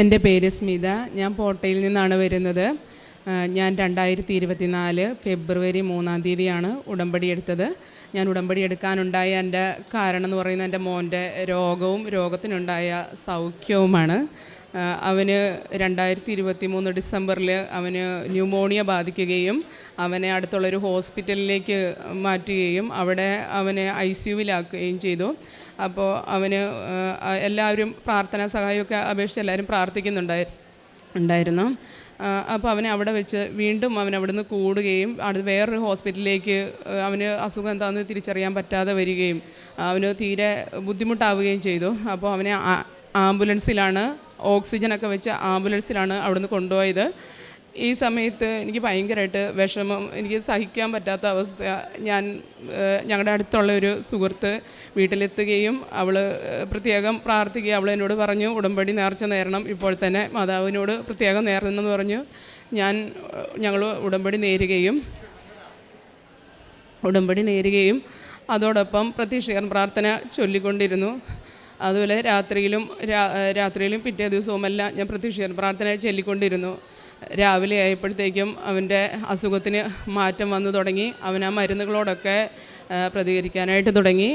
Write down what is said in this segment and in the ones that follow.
എന്റെ പേര് സ്മിത. ഞാൻ പോട്ടയിൽ നിന്നാണ് വരുന്നത്. ഞാൻ രണ്ടായിരത്തി ഇരുപത്തിനാല് ഫെബ്രുവരി മൂന്നാം തീയതിയാണ് ഉടമ്പടി എടുത്തത്. ഞാൻ ഉടമ്പടി എടുക്കാനുണ്ടായ എന്റെ കാരണം എന്ന് പറയുന്നത് എന്റെ മോന്റെ രോഗവും രോഗത്തിനുണ്ടായ സൗഖ്യവുമാണ്. അവന് രണ്ടായിരത്തി ഇരുപത്തി മൂന്ന് ഡിസംബറിൽ അവന് ന്യൂമോണിയ ബാധിക്കുകയും അവനെ അടുത്തുള്ളൊരു ഹോസ്പിറ്റലിലേക്ക് മാറ്റുകയും അവിടെ അവനെ ഐ സി യുവിലാക്കുകയും ചെയ്തു. അപ്പോൾ അവന് എല്ലാവരും പ്രാർത്ഥനാ സഹായമൊക്കെ അപേക്ഷിച്ച് എല്ലാവരും പ്രാർത്ഥിക്കുന്നുണ്ടായി ഉണ്ടായിരുന്നു. അപ്പോൾ അവനെ അവിടെ വെച്ച് വീണ്ടും അവൻ അവിടുന്ന് കൂടുകയും അത് വേറൊരു ഹോസ്പിറ്റലിലേക്ക് അവന് അസുഖം എന്താണെന്ന് തിരിച്ചറിയാൻ പറ്റാതെ വരികയും അവന് തീരെ ബുദ്ധിമുട്ടാവുകയും ചെയ്തു. അപ്പോൾ അവനെ ആംബുലൻസിലാണ് ഓക്സിജനൊക്കെ വെച്ച് ആംബുലൻസിലാണ് അവിടുന്ന് കൊണ്ടുപോയത്. ഈ സമയത്ത് എനിക്ക് ഭയങ്കരമായിട്ട് വിഷമം എനിക്ക് സഹിക്കാൻ പറ്റാത്ത അവസ്ഥ. ഞാൻ ഞങ്ങളുടെ അടുത്തുള്ള ഒരു സുഹൃത്ത് വീട്ടിലെത്തുകയും അവൾ പ്രത്യേകം പ്രാർത്ഥിക്കുകയും അവൾ എന്നോട് പറഞ്ഞു ഉടമ്പടി നേർച്ച നേരണം ഇപ്പോൾ തന്നെ മാതാവിനോട് പ്രത്യേകം നേർന്നെന്ന് പറഞ്ഞു. ഞാൻ ഞങ്ങൾ ഉടമ്പടി നേരുകയും ഉടമ്പടി നേരുകയും അതോടൊപ്പം പ്രതീക്ഷകൻ പ്രാർത്ഥന ചൊല്ലിക്കൊണ്ടിരുന്നു. അതുപോലെ രാത്രിയിലും രാത്രിയിലും പിറ്റേ ദിവസവുമെല്ലാം ഞാൻ പ്രതീക്ഷകൻ പ്രാർത്ഥന ചൊല്ലിക്കൊണ്ടിരുന്നു. രാവിലെ ആയപ്പോഴത്തേക്കും അവന്റെ അസുഖത്തിന് മാറ്റം വന്നു തുടങ്ങി. അവൻ ആ മരുന്നുകളോടൊക്കെ പ്രതികരിക്കാനായിട്ട് തുടങ്ങി.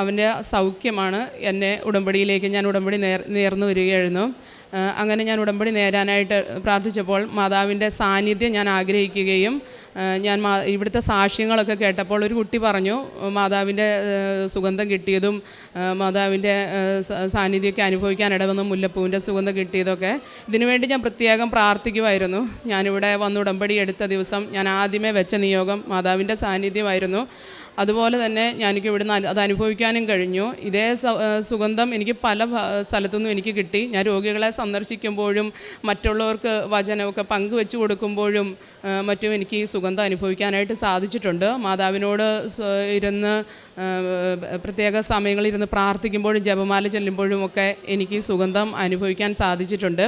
അവന്റെ സൗഖ്യമാണ് എന്നെ ഉടമ്പടിയിലേക്ക് ഞാൻ ഉടമ്പടി നേർ നേർന്നു വരികയായിരുന്നു. അങ്ങനെ ഞാൻ ഉടമ്പടി നേരാനായിട്ട് പ്രാർത്ഥിച്ചപ്പോൾ മാതാവിന്റെ സാന്നിധ്യം ഞാൻ ആഗ്രഹിക്കുകയും ഞാൻ മാ ഇവിടുത്തെ സാക്ഷ്യങ്ങളൊക്കെ കേട്ടപ്പോൾ ഒരു കുട്ടി പറഞ്ഞു മാതാവിന്റെ സുഗന്ധം കിട്ടിയതും മാതാവിന്റെ സാന്നിധ്യമൊക്കെ അനുഭവിക്കാൻ ഇടവന്ന മുല്ലപ്പൂവിന്റെ സുഗന്ധം കിട്ടിയതൊക്കെ. ഇതിനുവേണ്ടി ഞാൻ പ്രത്യേകം പ്രാർത്ഥിക്കുമായിരുന്നു. ഞാനിവിടെ വന്ന് ഉടമ്പടി എടുത്ത ദിവസം ഞാൻ ആദ്യമേ വെച്ച നിയോഗം മാതാവിന്റെ സാന്നിധ്യമായിരുന്നു. അതുപോലെ തന്നെ ഞാനിക്ക് ഇവിടുന്ന് അത് അനുഭവിക്കാനും കഴിഞ്ഞു. ഇതേ സുഗന്ധം എനിക്ക് പല സ്ഥലത്തുനിന്നും എനിക്ക് കിട്ടി. ഞാൻ രോഗികളെ സന്ദർശിക്കുമ്പോഴും മറ്റുള്ളവർക്ക് വചനമൊക്കെ പങ്കുവെച്ച് കൊടുക്കുമ്പോഴും മറ്റും എനിക്ക് ഈ സുഗന്ധം അനുഭവിക്കാനായിട്ട് സാധിച്ചിട്ടുണ്ട്. മാതാവിനോട് ഇരുന്ന് പ്രത്യേക സമയങ്ങളിൽ ഇരുന്ന് പ്രാർത്ഥിക്കുമ്പോഴും ജപമാല ചെല്ലുമ്പോഴും ഒക്കെ എനിക്ക് സുഗന്ധം അനുഭവിക്കാൻ സാധിച്ചിട്ടുണ്ട്.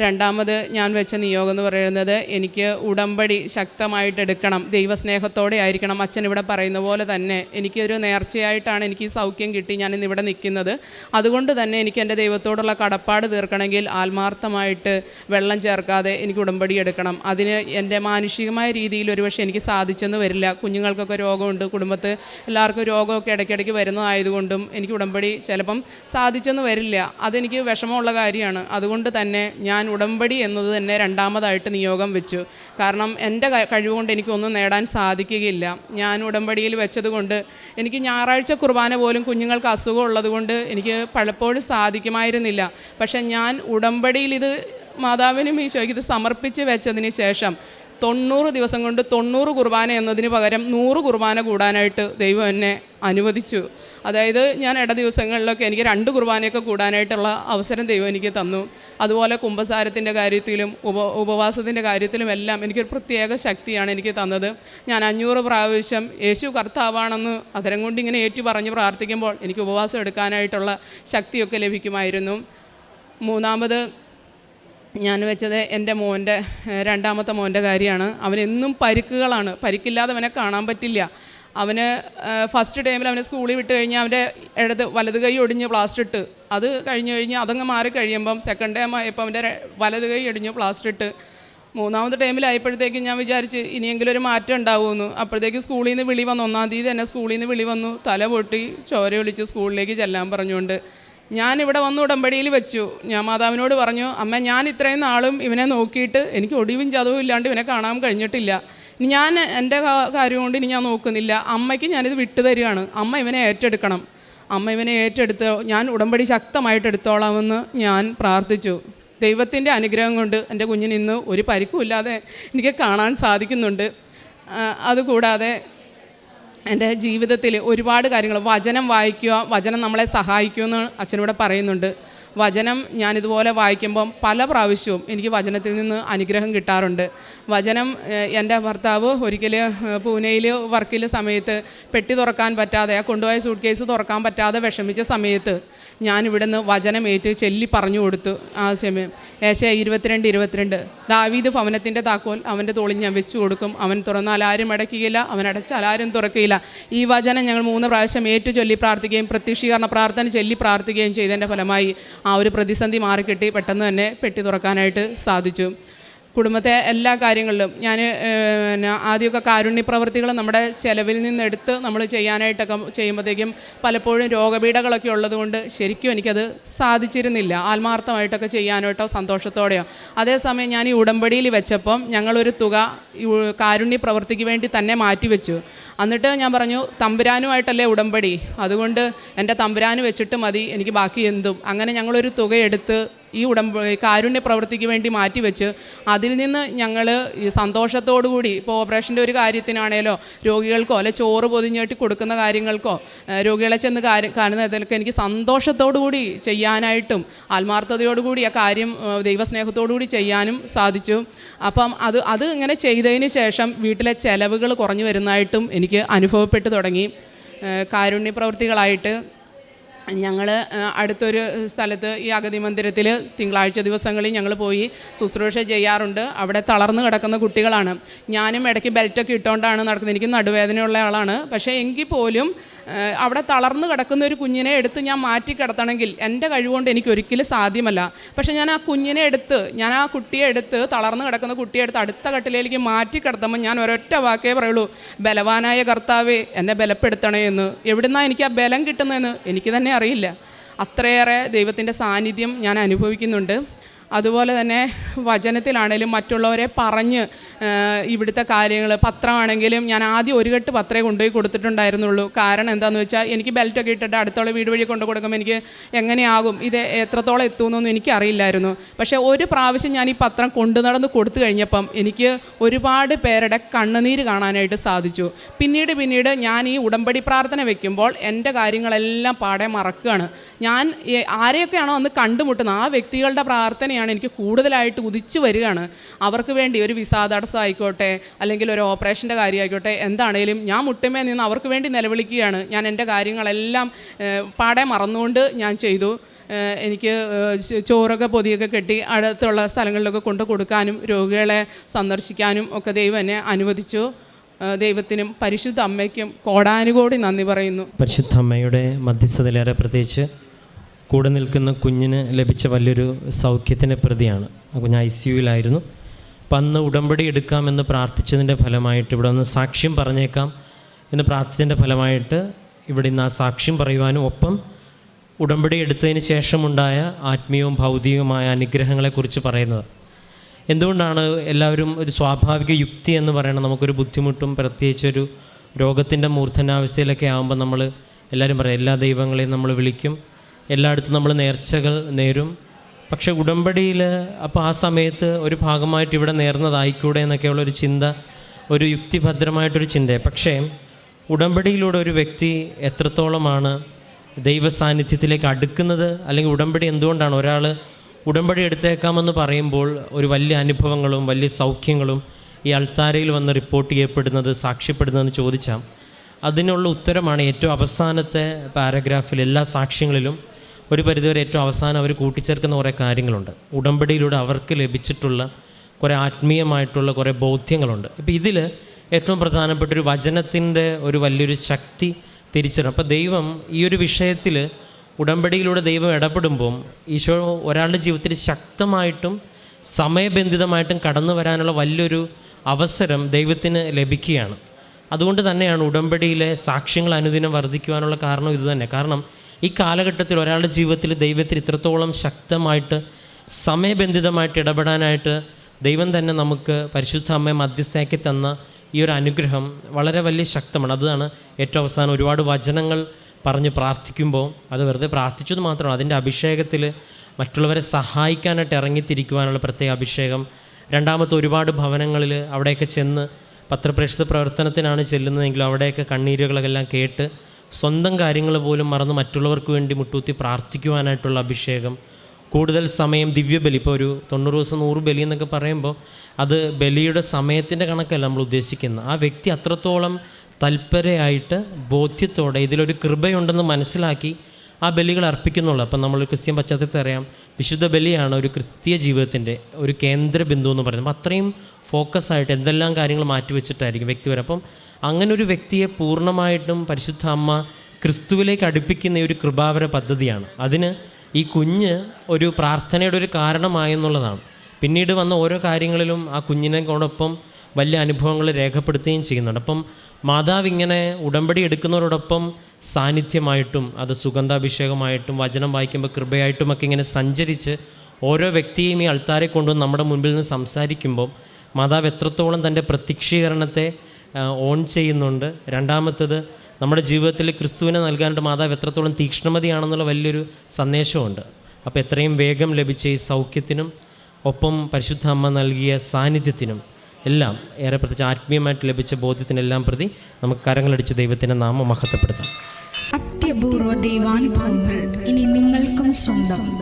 രണ്ടാമത് ഞാൻ വെച്ച നിയോഗം എന്ന് പറയുന്നത് എനിക്ക് ഉടമ്പടി ശക്തമായിട്ട് എടുക്കണം. ദൈവസ്നേഹത്തോടെ ആയിരിക്കണം. അച്ഛൻ ഇവിടെ പറയുന്ന പോലെ തന്നെ എനിക്കൊരു നേർച്ചയായിട്ടാണ് എനിക്ക് ഈ സൗഖ്യം കിട്ടി. ഞാൻ ഇന്ന് ഇവിടെ നിൽക്കുന്നത്. അതുകൊണ്ട് തന്നെ എനിക്ക് എന്റെ ദൈവത്തോടുള്ള കടപ്പാട് തീർക്കണമെങ്കിൽ ആത്മാർത്ഥമായിട്ട് വെള്ളം ചേർക്കാതെ എനിക്ക് ഉടമ്പടി എടുക്കണം. അതിന് എന്റെ മാനുഷികമായ രീതിയിൽ ഒരുപക്ഷെ എനിക്ക് സാധിച്ചെന്ന് വരില്ല. കുഞ്ഞുങ്ങൾക്കൊക്കെ രോഗമുണ്ട്. കുടുംബത്ത് എല്ലാവർക്കും രോഗമൊക്കെ ഇടയ്ക്കിടയ്ക്ക് വരുന്നതായതുകൊണ്ടും എനിക്ക് ഉടമ്പടി ചിലപ്പം സാധിച്ചെന്ന് വരില്ല. അതെനിക്ക് വിഷമമുള്ള കാര്യമാണ്. അതുകൊണ്ട് തന്നെ ഞാൻ ഉടമ്പടി എന്നത് തന്നെ രണ്ടാമതായിട്ട് നിയോഗം വെച്ചു. കാരണം എന്റെ കഴിവുകൊണ്ട് എനിക്കൊന്നും നേടാൻ സാധിക്കുകയില്ല. ഞാൻ ഉടമ്പടിയിൽ വെച്ചതുകൊണ്ട് എനിക്ക് ഞായറാഴ്ച കുർബാന പോലും കുഞ്ഞുങ്ങൾക്ക് അസുഖം ഉള്ളതുകൊണ്ട് എനിക്ക് പലപ്പോഴും സാധിക്കുമായിരുന്നില്ല. പക്ഷേ ഞാൻ ഉടമ്പടിയിൽ ഇത് മാതാവിനും ഈശോയ്ക്ക് ഇത് സമർപ്പിച്ച് വെച്ചതിന് ശേഷം തൊണ്ണൂറ് ദിവസം കൊണ്ട് തൊണ്ണൂറ് കുർബാന എന്നതിന് പകരം നൂറ് കുർബാന കൂടാനായിട്ട് ദൈവം എന്നെ അനുവദിച്ചു. അതായത് ഞാൻ ഇട ദിവസങ്ങളിലൊക്കെ എനിക്ക് രണ്ട് കുർബാനയൊക്കെ കൂടാനായിട്ടുള്ള അവസരം ദൈവം എനിക്ക് തന്നു. അതുപോലെ കുംഭസാരത്തിന്റെ കാര്യത്തിലും ഉപ ഉപവാസത്തിന്റെ കാര്യത്തിലും എല്ലാം എനിക്കൊരു പ്രത്യേക ശക്തിയാണ് എനിക്ക് തന്നത്. ഞാൻ അഞ്ഞൂറ് പ്രാവശ്യം യേശു കർത്താവാണെന്ന് അതരം കൊണ്ട് ഇങ്ങനെ ഏറ്റു പറഞ്ഞ് പ്രാർത്ഥിക്കുമ്പോൾ എനിക്ക് ഉപവാസം എടുക്കാനായിട്ടുള്ള ശക്തിയൊക്കെ ലഭിക്കുമായിരുന്നു. മൂന്നാമത് ഞാൻ വെച്ചത് എന്റെ മോന്റെ രണ്ടാമത്തെ മോന്റെ കാര്യമാണ്. അവനെന്നും പരിക്കുകളാണ്. പരിക്കില്ലാതെ അവനെ കാണാൻ പറ്റില്ല. അവന് ഫസ്റ്റ് ടൈമിൽ അവനെ സ്കൂളിൽ വിട്ട് കഴിഞ്ഞാൽ അവന്റെ ഇടത് വലത് കൈ ഒടിഞ്ഞ് പ്ലാസ്റ്റർ ഇട്ട്. അത് കഴിഞ്ഞ് കഴിഞ്ഞ് അതങ്ങ് മാറി കഴിയുമ്പം സെക്കൻഡ് ടൈം ആയപ്പോൾ അവന്റെ വലത് കൈ ഒടിഞ്ഞ് പ്ലാസ്റ്റർ ഇട്ട്. മൂന്നാമത്തെ ടൈമിലായപ്പോഴത്തേക്കും ഞാൻ വിചാരിച്ച് ഇനിയെങ്കിലും ഒരു മാറ്റം ഉണ്ടാവുമെന്ന്. അപ്പോഴത്തേക്ക് സ്കൂളിൽ നിന്ന് വിളി വന്നു. ഒന്നാം തീയതി തന്നെ സ്കൂളിൽ നിന്ന് വിളി വന്നു. തല പൊട്ടി ചോര ഒളിച്ച് സ്കൂളിലേക്ക് ചെല്ലാൻ പറഞ്ഞുകൊണ്ട്. ഞാൻ ഇവിടെ വന്ന് ഉടമ്പടിയിൽ വെച്ചു. ഞാൻ മാതാവിനോട് പറഞ്ഞു അമ്മ ഞാൻ ഇത്രയും നാളും ഇവനെ നോക്കിയിട്ട് എനിക്ക് ഒടിവും ചതവും ഇല്ലാണ്ട് ഇവനെ കാണാൻ കഴിഞ്ഞിട്ടില്ല. ഇനി ഞാൻ എന്റെ കാര്യം കൊണ്ട് ഇനി ഞാൻ നോക്കുന്നില്ല. അമ്മയ്ക്ക് ഞാനിത് വിട്ടു തരികയാണ്. അമ്മ ഇവനെ ഏറ്റെടുക്കണം. അമ്മ ഇവനെ ഏറ്റെടുത്ത് ഞാൻ ഉടമ്പടി ശക്തമായിട്ട് എടുത്തോളാമെന്ന് ഞാൻ പ്രാർത്ഥിച്ചു. ദൈവത്തിന്റെ അനുഗ്രഹം കൊണ്ട് എന്റെ കുഞ്ഞിന് ഇന്ന് ഒരു പരിക്കുമില്ലാതെ എനിക്ക് കാണാൻ സാധിക്കുന്നുണ്ട്. അതുകൂടാതെ എന്റെ ജീവിതത്തിൽ ഒരുപാട് കാര്യങ്ങൾ. വചനം വായിക്കുക വചനം നമ്മളെ സഹായിക്കുമെന്ന് അച്ഛനിവിടെ പറയുന്നുണ്ട്. വചനം ഞാനിതുപോലെ വായിക്കുമ്പം പല പ്രാവശ്യവും എനിക്ക് വചനത്തിൽ നിന്ന് അനുഗ്രഹം കിട്ടാറുണ്ട്. വചനം എന്റെ ഭർത്താവ് ഒരിക്കൽ പൂനെയിൽ വർക്കിൽ സമയത്ത് പെട്ടി തുറക്കാൻ പറ്റാതെ ആ കൊണ്ടുപോയ സൂട്ട് കേസ് തുറക്കാൻ പറ്റാതെ വിഷമിച്ച സമയത്ത് ഞാൻ വചനമേറ്റ് ചെല്ലി പറഞ്ഞു കൊടുത്തു ആ സമയം. ഏശ ഇരുപത്തിരണ്ട് ഇരുപത്തിരണ്ട്. ദാവീദ് ഭവനത്തിന്റെ താക്കോൽ അവന്റെ തോളിൽ ഞാൻ വെച്ചു കൊടുക്കും. അവൻ തുറന്നാൽ ആരും അടയ്ക്കുകയില്ല അവൻ അടച്ചാൽ ആരും തുറക്കുകയില്ല. ഈ വചനം ഞങ്ങൾ മൂന്ന് പ്രാവശ്യം ഏറ്റു ചൊല്ലി പ്രാർത്ഥിക്കുകയും പ്രത്യക്ഷീകരണ പ്രാർത്ഥന ചൊല്ലി പ്രാർത്ഥിക്കുകയും ചെയ്തതിന്റെ ഫലമായി ആ ഒരു പ്രതിസന്ധി മാറിക്കിട്ടി പെട്ടെന്ന് തന്നെ പെട്ടി തുറക്കാനായിട്ട് സാധിച്ചു. കുടുംബത്തെ എല്ലാ കാര്യങ്ങളിലും ഞാൻ ആദ്യമൊക്കെ കാരുണ്യ പ്രവൃത്തികൾ നമ്മുടെ ചിലവിൽ നിന്നെടുത്ത് നമ്മൾ ചെയ്യാനായിട്ടൊക്കെ ചെയ്യുമ്പോഴത്തേക്കും പലപ്പോഴും രോഗപീഠകളൊക്കെ ഉള്ളതുകൊണ്ട് ശരിക്കും എനിക്കത് സാധിച്ചിരുന്നില്ല. ആത്മാർത്ഥമായിട്ടൊക്കെ ചെയ്യാനായിട്ടോ സന്തോഷത്തോടെയോ. അതേസമയം ഞാൻ ഈ ഉടമ്പടിയിൽ വെച്ചപ്പം ഞങ്ങളൊരു തുക കാരുണ്യ പ്രവൃത്തിക്ക് വേണ്ടി തന്നെ മാറ്റിവെച്ചു. എന്നിട്ട് ഞാൻ പറഞ്ഞു തമ്പുരാനുമായിട്ടല്ലേ ഉടമ്പടി? അതുകൊണ്ട് എന്റെ തമ്പുരാന് വെച്ചിട്ട് മതി എനിക്ക് ബാക്കി എന്തും. അങ്ങനെ ഞങ്ങളൊരു തുക എടുത്ത് ഈ ഉടമ്പ കാരുണ്യ പ്രവൃത്തിക്ക് വേണ്ടി മാറ്റിവെച്ച് അതിൽ നിന്ന് ഞങ്ങൾ ഈ സന്തോഷത്തോടു കൂടി ഇപ്പോൾ ഓപ്പറേഷന്റെ ഒരു കാര്യത്തിനാണേലോ രോഗികൾക്കോ അല്ലെ ചോറ് പൊതിഞ്ഞിട്ട് കൊടുക്കുന്ന കാര്യങ്ങൾക്കോ രോഗികളെ ചെന്ന് കാര്യം കാണുന്നതിലൊക്കെ എനിക്ക് സന്തോഷത്തോടു കൂടി ചെയ്യാനായിട്ടും ആത്മാർത്ഥതയോടുകൂടി ആ കാര്യം ദൈവസ്നേഹത്തോടുകൂടി ദൈവസ്നേഹത്തോടു കൂടി ചെയ്യാനും സാധിച്ചു. അപ്പം അത് അത് ഇങ്ങനെ ചെയ്തതിന് ശേഷം വീട്ടിലെ ചെലവുകൾ കുറഞ്ഞു വരുന്നതായിട്ടും എനിക്ക് അനുഭവപ്പെട്ടു തുടങ്ങി. കാരുണ്യ പ്രവൃത്തികളായിട്ട് ഞങ്ങൾ അടുത്തൊരു സ്ഥലത്ത് ഈ അഗതി മന്ദിരത്തിൽ തിങ്കളാഴ്ച ദിവസങ്ങളിൽ ഞങ്ങൾ പോയി ശുശ്രൂഷ ചെയ്യാറുണ്ട്. അവിടെ തളർന്നു കിടക്കുന്ന കുട്ടികളാണ്. ഞാനും ഇടയ്ക്ക് ബെൽറ്റൊക്കെ ഇട്ടുകൊണ്ടാണ് നടക്കുന്നത്. എനിക്ക് നടുവേദനയുള്ള ആളാണ്. പക്ഷേ എങ്കിൽ പോലും അവിടെ തളർന്നു കിടക്കുന്ന ഒരു കുഞ്ഞിനെ എടുത്ത് ഞാൻ മാറ്റി കിടത്തണമെങ്കിൽ എന്റെ കഴിവുകൊണ്ട് എനിക്ക് ഒരിക്കലും സാധ്യമല്ല. പക്ഷേ ഞാൻ ആ കുഞ്ഞിനെ എടുത്ത് ഞാൻ ആ കുട്ടിയെ എടുത്ത് തളർന്നു കിടക്കുന്ന കുട്ടിയെ എടുത്ത് അടുത്ത കട്ടിലേക്ക് മാറ്റി കിടത്തുമ്പോൾ ഞാൻ ഒരൊറ്റ വാക്കേ പറയുള്ളൂ. ബലവാനായ കർത്താവേ എന്നെ ബലപ്പെടുത്തണേ എന്ന്. എവിടുന്നാണ് എനിക്ക് ആ ബലം കിട്ടുന്നതെന്ന്? എനിക്ക് തന്നെ അറിയില്ല. അത്രയേറെ ദൈവത്തിന്റെ സാന്നിധ്യം ഞാൻ അനുഭവിക്കുന്നുണ്ട്. അതുപോലെ തന്നെ വചനത്തിലാണേലും മറ്റുള്ളവരെ പറഞ്ഞ് ഇവിടുത്തെ കാര്യങ്ങൾ പത്രമാണെങ്കിലും ഞാൻ ആദ്യം ഒരു കെട്ട് പത്രമേ കൊണ്ടുപോയി കൊടുത്തിട്ടുണ്ടായിരുന്നുള്ളൂ. കാരണം എന്താണെന്ന് വെച്ചാൽ എനിക്ക് ബെൽറ്റൊക്കെ ഇട്ടിട്ട് അടുത്തുള്ള വീട് വഴി കൊണ്ടു കൊടുക്കുമ്പോൾ എനിക്ക് എങ്ങനെയാകും ഇത് എത്രത്തോളം എത്തുമെന്നൊന്നും എനിക്കറിയില്ലായിരുന്നു. പക്ഷേ ഒരു പ്രാവശ്യം ഞാൻ ഈ പത്രം കൊണ്ടു നടന്ന് കൊടുത്തു കഴിഞ്ഞപ്പം എനിക്ക് ഒരുപാട് പേരുടെ കണ്ണുനീര് കാണാനായിട്ട് സാധിച്ചു. പിന്നീട് പിന്നീട് ഞാൻ ഈ ഉടമ്പടി പ്രാർത്ഥന വെക്കുമ്പോൾ എന്റെ കാര്യങ്ങളെല്ലാം പാടെ മറക്കുകയാണ്. ഞാൻ ആരെയൊക്കെയാണോ അന്ന് കണ്ടുമുട്ടുന്നത്? ആ വ്യക്തികളുടെ പ്രാർത്ഥനയാണ് എനിക്ക് കൂടുതലായിട്ട് ഉദിച്ചു വരികയാണ്. അവർക്ക് വേണ്ടി ഒരു വിസ തടസ്സം ആയിക്കോട്ടെ അല്ലെങ്കിൽ ഒരു ഓപ്പറേഷന്റെ കാര്യമായിക്കോട്ടെ എന്താണേലും ഞാൻ മുട്ടുമേ നിന്ന് അവർക്ക് വേണ്ടി നിലവിളിക്കുകയാണ്. ഞാൻ എന്റെ കാര്യങ്ങളെല്ലാം പാടെ മറന്നുകൊണ്ട് ഞാൻ ചെയ്തു. എനിക്ക് ചോറൊക്കെ പൊതിയൊക്കെ കെട്ടി അടുത്തുള്ള സ്ഥലങ്ങളിലൊക്കെ കൊണ്ടു കൊടുക്കാനും രോഗികളെ സന്ദർശിക്കാനും ഒക്കെ ദൈവം എന്നെ അനുവദിച്ചു. ദൈവത്തിനും പരിശുദ്ധ അമ്മയ്ക്കും കോടാനുകോടി നന്ദി പറയുന്നു. പരിശുദ്ധ അമ്മയുടെ മധ്യസ്ഥതയിലേറെ പ്രത്യേകിച്ച് കൂടെ നിൽക്കുന്ന കുഞ്ഞിന് ലഭിച്ച വലിയൊരു സൗഖ്യത്തിന്റെ പ്രതിയാണ്. ആ കുഞ്ഞ് ഐ സി യുയിലായിരുന്നു അപ്പം അന്ന് ഉടമ്പടി എടുക്കാമെന്ന് പ്രാർത്ഥിച്ചതിന്റെ ഫലമായിട്ട് ഇവിടെ ഒന്ന് സാക്ഷ്യം പറഞ്ഞേക്കാം എന്ന് പ്രാർത്ഥിച്ചതിന്റെ ഫലമായിട്ട് ഇവിടെ ഇന്ന് ആ സാക്ഷ്യം പറയുവാനും ഒപ്പം ഉടമ്പടി എടുത്തതിന് ശേഷമുണ്ടായ ആത്മീയവും ഭൗതികവുമായ അനുഗ്രഹങ്ങളെക്കുറിച്ച് പറയുന്നത്. എന്തുകൊണ്ടാണ് എല്ലാവരും ഒരു സ്വാഭാവിക യുക്തി എന്ന് പറയണം നമുക്കൊരു ബുദ്ധിമുട്ടും പ്രത്യേകിച്ചൊരു രോഗത്തിന്റെ മൂർധനാവസ്ഥയിലൊക്കെ ആകുമ്പോൾ നമ്മൾ എല്ലാവരും പറയും എല്ലാ ദൈവങ്ങളെയും നമ്മൾ വിളിക്കും എല്ലായിടത്തും നമ്മൾ നേർച്ചകൾ നേരും. പക്ഷേ ഉടമ്പടിയിൽ അപ്പോൾ ആ സമയത്ത് ഒരു ഭാഗമായിട്ട് ഇവിടെ നേർന്നതായിക്കൂടെ എന്നൊക്കെയുള്ള ഒരു ചിന്ത ഒരു യുക്തിഭദ്രമായിട്ടൊരു ചിന്ത പക്ഷേ ഉടമ്പടിയിലൂടെ ഒരു വ്യക്തി എത്രത്തോളമാണ് ദൈവ സാന്നിധ്യത്തിലേക്ക് അടുക്കുന്നത് അല്ലെങ്കിൽ ഉടമ്പടി എന്തുകൊണ്ടാണ് ഒരാൾ ഉടമ്പടി എടുത്തേക്കാമെന്ന് പറയുമ്പോൾ ഒരു വലിയ അനുഭവങ്ങളും വലിയ സൗഖ്യങ്ങളും ഈ അൾത്താരയിൽ വന്ന് റിപ്പോർട്ട് ചെയ്യപ്പെടുന്നത് സാക്ഷ്യപ്പെടുന്നതെന്ന് ചോദിച്ചാൽ അതിനുള്ള ഉത്തരമാണ് ഏറ്റവും അവസാനത്തെ പാരഗ്രാഫിൽ എല്ലാ സാക്ഷ്യങ്ങളിലും ഒരു പരിധിവരെ ഏറ്റവും അവസാനം അവർ കൂട്ടിച്ചേർക്കുന്ന കുറേ കാര്യങ്ങളുണ്ട്. ഉടമ്പടിയിലൂടെ അവർക്ക് ലഭിച്ചിട്ടുള്ള കുറേ ആത്മീയമായിട്ടുള്ള കുറേ ബോധ്യങ്ങളുണ്ട്. ഇപ്പോൾ ഇതിൽ ഏറ്റവും പ്രധാനപ്പെട്ട ഒരു വചനത്തിന്റെ ഒരു വലിയൊരു ശക്തി തിരിച്ചറിയും അപ്പോൾ ദൈവം ഈ ഒരു വിഷയത്തിൽ ഉടമ്പടിയിലൂടെ ദൈവം ഇടപെടുമ്പം ഈശോ ഒരാളുടെ ജീവിതത്തിൽ ശക്തമായിട്ടും സമയബന്ധിതമായിട്ടും കടന്നു വരാനുള്ള വലിയൊരു അവസരം ദൈവത്തിന് ലഭിക്കുകയാണ്. അതുകൊണ്ട് തന്നെയാണ് ഉടമ്പടിയിലെ സാക്ഷ്യങ്ങൾ അനുദിനം വർദ്ധിക്കുവാനുള്ള കാരണം ഇതുതന്നെ. കാരണം ഈ കാലഘട്ടത്തിൽ ഒരാളുടെ ജീവിതത്തിൽ ദൈവത്തിൽ ഇത്രത്തോളം ശക്തമായിട്ട് സമയബന്ധിതമായിട്ട് ഇടപെടാനായിട്ട് ദൈവം തന്നെ നമുക്ക് പരിശുദ്ധ അമ്മയെ മധ്യസ്ഥയാക്കി തന്ന ഈ ഒരു അനുഗ്രഹം വളരെ വലിയ ശക്തമാണ്. അതാണ് ഏറ്റവും അവസാനം ഒരുപാട് വചനങ്ങൾ പറഞ്ഞ് പ്രാർത്ഥിക്കുമ്പോൾ അത് വെറുതെ പ്രാർത്ഥിച്ചത് മാത്രമാണ് അതിന്റെ അഭിഷേകത്തിൽ മറ്റുള്ളവരെ സഹായിക്കാനായിട്ട് ഇറങ്ങിത്തിരിക്കുവാനുള്ള പ്രത്യേക അഭിഷേകം. രണ്ടാമത്തെ ഒരുപാട് ഭവനങ്ങളിൽ അവിടെയൊക്കെ ചെന്ന് പത്രപ്രേക്ഷിത പ്രവർത്തനത്തിനാണ് ചെല്ലുന്നതെങ്കിലും അവിടെയൊക്കെ കണ്ണീരുകളെല്ലാം കേട്ട് സ്വന്തം കാര്യങ്ങൾ പോലും മറന്ന് മറ്റുള്ളവർക്ക് വേണ്ടി മുട്ടൂത്തി പ്രാർത്ഥിക്കുവാനായിട്ടുള്ള അഭിഷേകം കൂടുതൽ സമയം ദിവ്യബലി. ഇപ്പോൾ ഒരു തൊണ്ണൂറ് ദിവസം നൂറ് ബലി എന്നൊക്കെ പറയുമ്പോൾ അത് ബലിയുടെ സമയത്തിന്റെ കണക്കല്ല നമ്മൾ ഉദ്ദേശിക്കുന്നത്. ആ വ്യക്തി അത്രത്തോളം തൽപരയായിട്ട് ബോധ്യത്തോടെ ഇതിലൊരു കൃപയുണ്ടെന്ന് മനസ്സിലാക്കി ആ ബലികൾ അർപ്പിക്കുന്നുള്ളൂ. അപ്പം നമ്മൾ ക്രിസ്ത്യൻ പശ്ചാത്തലത്തിൽ അറിയാം വിശുദ്ധ ബലിയാണ് ഒരു ക്രിസ്തീയ ജീവിതത്തിന്റെ ഒരു കേന്ദ്ര ബിന്ദു എന്ന് പറയുന്നത്. അപ്പം അത്രയും ഫോക്കസ് ആയിട്ട് എന്തെല്ലാം കാര്യങ്ങൾ മാറ്റിവെച്ചിട്ടായിരിക്കും വ്യക്തിപരം. അപ്പം അങ്ങനെ ഒരു വ്യക്തിയെ പൂർണമായിട്ടും പരിശുദ്ധ അമ്മ ക്രിസ്തുവിലേക്ക് അടുപ്പിക്കുന്ന ഒരു കൃപാവര പദ്ധതിയാണ്. അതിന് ഈ കുഞ്ഞ് ഒരു പ്രാർത്ഥനയുടെ ഒരു കാരണമായെന്നുള്ളതാണ് പിന്നീട് വന്ന ഓരോ കാര്യങ്ങളിലും ആ കുഞ്ഞിനോടൊപ്പം വലിയ അനുഭവങ്ങൾ രേഖപ്പെടുത്തുകയും ചെയ്യുന്നുണ്ട്. അപ്പം മാതാവ് ഇങ്ങനെ ഉടമ്പടി എടുക്കുന്നവരോടൊപ്പം സാന്നിധ്യമായിട്ടും അത് സുഗന്ധാഭിഷേകമായിട്ടും വചനം വായിക്കുമ്പോൾ കൃപയായിട്ടും ഒക്കെ ഇങ്ങനെ സഞ്ചരിച്ച് ഓരോ വ്യക്തിയും ഈ അൾത്താരെ കൊണ്ടുവന്ന് നമ്മുടെ മുൻപിൽ നിന്ന് സംസാരിക്കുമ്പോൾ മാതാവ് എത്രത്തോളം തന്റെ പ്രത്യക്ഷീകരണത്തെ ഓൺ ചെയ്യുന്നുണ്ട്. രണ്ടാമത്തത് നമ്മുടെ ജീവിതത്തിൽ ക്രിസ്തുവിനെ നൽകാനായിട്ട് മാതാവ് എത്രത്തോളം തീക്ഷ്ണമതിയാണെന്നുള്ള വലിയൊരു സന്ദേശമുണ്ട്. അപ്പോൾ എത്രയും വേഗം ലഭിച്ച ഈ സൗഖ്യത്തിനും ഒപ്പം പരിശുദ്ധ അമ്മ നൽകിയ സാന്നിധ്യത്തിനും എല്ലാം ഏറെ പ്രത്യേകിച്ച് ആത്മീയമായിട്ട് ലഭിച്ച ബോധ്യത്തിനെല്ലാം പ്രതി നമുക്ക് കരങ്ങളടിച്ച് ദൈവത്തിന്റെ നാമം മഹത്വപ്പെടുത്താം. സത്യപൂർവ ദൈവാനുഭവങ്ങൾ ഇനി നിങ്ങൾക്കും സ്വന്തം.